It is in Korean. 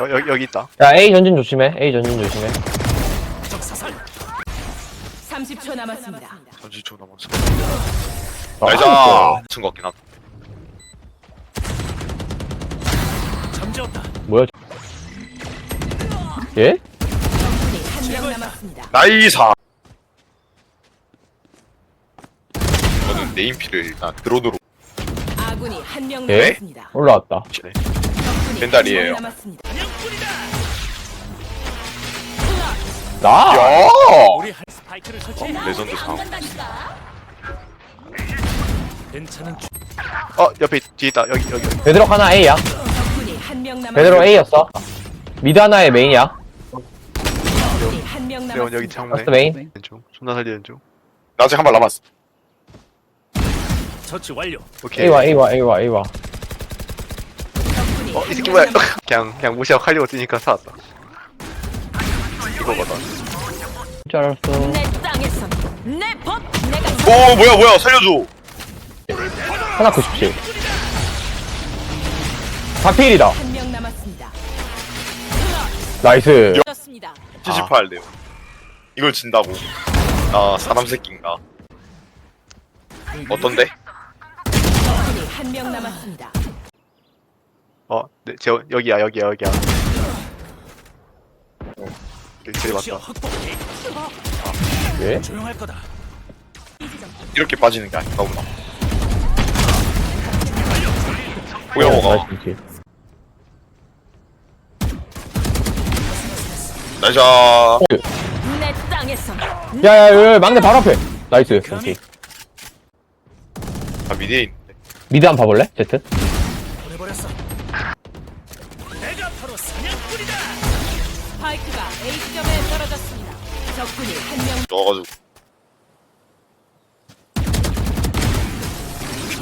여, 여기 여기 있다. 야 A 전진 조심해 A 전진 조심해 30초 남았습니다. 전지 초 넘었어. 아, 알자. 친구 같긴 하다. 뭐야 예? 적군이 한명 남았습니다. 나이사. 저는 네임피를 일단 드론으로 아군이 한 명 예? 남았습니다. 올라왔다 치네. 벤달이에요. 남았습니다. 나? 야. 우리 한 스파이크를 설치. 레전드 상. 괜찮은 주... 어 옆에 뒤에 있다. 여기 여기. 여기. 베드록 하나 A야 적군이 한명 남았습니다. 베드록 A였어 미드 하나의 메인이야 적군이 한명 레온 여기. 창문에. 라스트 메인 왼쪽. 존나 살리는 중. 나 아직 한 발 남았어. 처치 완료. 오케이. A와 A와 A와 A와 적군이 어, 이 새끼 명 뭐야? 그냥 그냥 무시하고 칼리고 쓰니까 살았다. 이거거든. 줄 알았어 내 땅에서 내법 내가 오 뭐야 뭐야 살려줘. 하나 97 다필이다 한 명 남았습니다. 나이스 좋습니다. 78 네요. 이걸 진다고. 아 사람 새끼인가. 어떤데? 적군이 한 명 남았습니다. 어, 네, 제 여기야 여기야 여기야. 어, 제일 시야 맞다. 확보. 예? 조용할 거다. 이렇게 빠지는 게 아닌가 보다. 뭐야 어, 뭐가? 나이스 나이자. 내 땅에서 야야야 막내 바로 앞에 나이스 오케이 아 미디에 있는데. 미드 한 번 봐볼래? 제트 보내버렸어. 내가 바로 사냥꾼이다. 스파이크가 A 지점에 떨어졌습니다. 적군이 한 명 넣어가지고